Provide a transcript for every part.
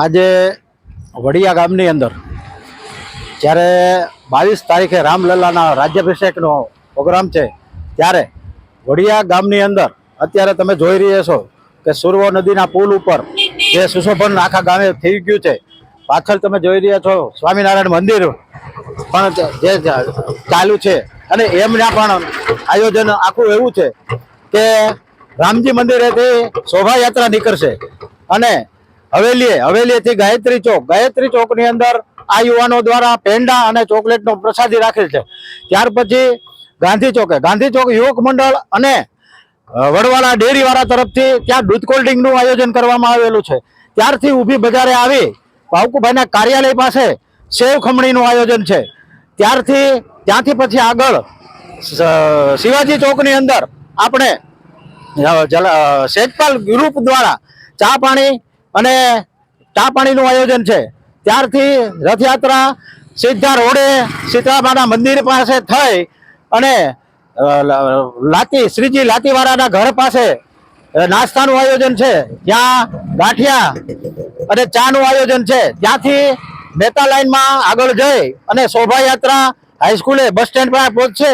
આજે વડિયા ગામની અંદર જ્યારે બાવીસ તારીખે રામલલ્લાના રાજ્યાભિષેકનો પ્રોગ્રામ છે, ત્યારે વડિયા ગામની અંદર અત્યારે તમે જોઈ રહ્યા છો કે સુરવો નદીના પુલ ઉપર જે સુશોભન આખા ગામે થઈ ગયું છે. પાછળ તમે જોઈ રહ્યા છો સ્વામિનારાયણ મંદિર પણ જે ચાલુ છે. અને એમના પણ આયોજન આખું એવું છે કે રામજી મંદિરેથી શોભાયાત્રા નીકળશે. અને હવેલીએ હવેલીએથી ગાયત્રી ચોક. ગાયત્રી ચોકની અંદર આ યુવાનો દ્વારા પેંડા અને ચોકલેટનો પ્રસાદી રાખેલ છે. ત્યાર પછી ગાંધી ચોકે. ગાંધી ચોક યુવક મંડળ અને વડવાળા ડેરીવાળા તરફથી ત્યાં દૂધ કોલ્ડિંગનું આયોજન કરવામાં આવેલું છે. ત્યારથી ઊભી બજારે આવી ભાવકુભાઈના કાર્યાલય પાસે સેવ ખમણીનું આયોજન છે. ત્યારથી ત્યાંથી પછી આગળ શિવાજી ચોકની અંદર આપણે અ, ગ્રુપ દ્વારા ચા પાણી અને ચા પાણીનું આયોજન છે. ત્યારથી રથયાત્રા સીધા રોડે સીતારામાના મંદિર પાસે થઈ અને લાતી, શ્રીજી લાતીવાળાના ઘર પાસે નાસ્તાનું આયોજન છે. ત્યાં ગાંઠિયા અને ચાનું આયોજન છે. ત્યાંથી નેતા લાઈનમાં આગળ જઈ અને શોભાયાત્રા હાઈસ્કૂલે બસ સ્ટેન્ડ પર પહોંચશે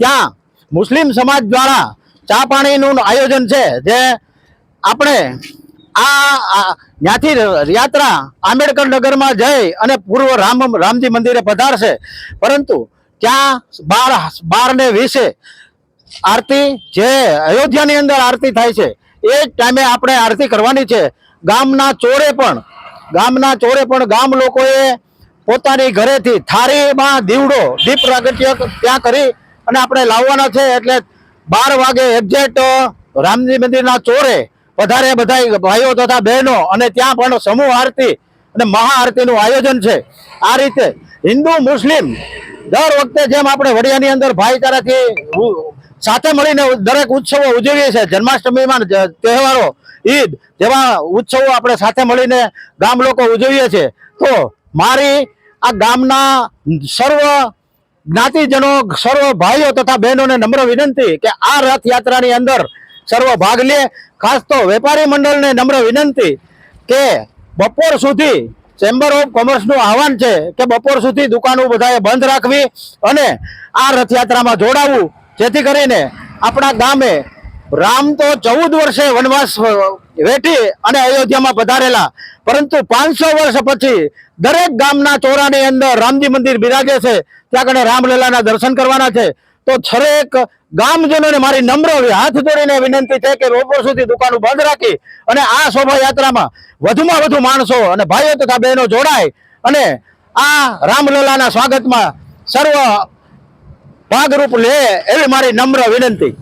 ત્યાં મુસ્લિમ સમાજ દ્વારા ચા પાણીનું આયોજન છે. જે આપણે આ ત્યાંથી યાત્રા આંબેડકર નગરમાં જઈ અને પૂર્વ રામ રામજી મંદિરે પધારશે. પરંતુ ત્યાં બાર બાર ને વીસે આરતી જે અયોધ્યાની અંદર આરતી થાય છે, એ જ ટાઈમે આપણે આરતી કરવાની છે. ગામના ચોરે પણ ગામના ચોરે પણ ગામ લોકોએ પોતાની ઘરેથી થાળીમાં દીવડો, દીપ પ્રાગટ્ય ત્યાં કરી અને આપણે લાવવાના છે. એટલે બાર વાગે એક્ઝેક્ટ રામજી મંદિરના ચોરે વધારે બધા ભાઈઓ તથા બહેનો અને ત્યાં પણ સમૂહ આરતી અને મહાઆરતીનું આયોજન છે. આ રીતે હિન્દુ, મુસ્લિમ દર વખતે જેમ આપણે વડિયાની અંદર ભાઈચારાથી સાથે મળીને દરેક ઉત્સવો ઉજવીએ છીએ. જન્માષ્ટમીમાં તહેવારો, ઈદ જેવા ઉત્સવો આપણે સાથે મળીને ગામ લોકો ઉજવીએ છીએ. તો મારી આ ગામના સર્વ જ્ઞાતિજનો, સર્વ ભાઈઓ તથા બહેનોને નમ્ર વિનંતી કે આ રથયાત્રાની અંદર સર્વ ભાગ લે ખાસ તો વેપારી મંડળને નમ્ર વિનંતી કે બપોર સુધી ચેમ્બર ઓફ કોમર્સનું આહવાન છે કે બપોર સુધી દુકાનો બધાએ બંધ રાખવી અને આ રથયાત્રામાં જોડાવવું જેથી કરીને આપણા ગામે રામ તો ચૌદ વર્ષે વનવાસ વેઠી અને અયોધ્યામાં પધારેલા. પરંતુ પાંચસો વર્ષ પછી દરેક ગામના ચોરાની અંદર રામજી મંદિર બિરાજે છે. ત્યાં કને રામલીલાના દર્શન કરવાના છે. તો છરેક ગામજનોને મારી નમ્ર હાથ જોડીને વિનંતી છે કે બપોર સુધી દુકાનો બંધ રાખી અને આ શોભાયાત્રામાં વધુમાં વધુ માણસો અને ભાઈઓ તથા બહેનો જોડાય અને આ રામલલાના સ્વાગતમાં સર્વ ભાગરૂપ લે એવી મારી નમ્ર વિનંતી.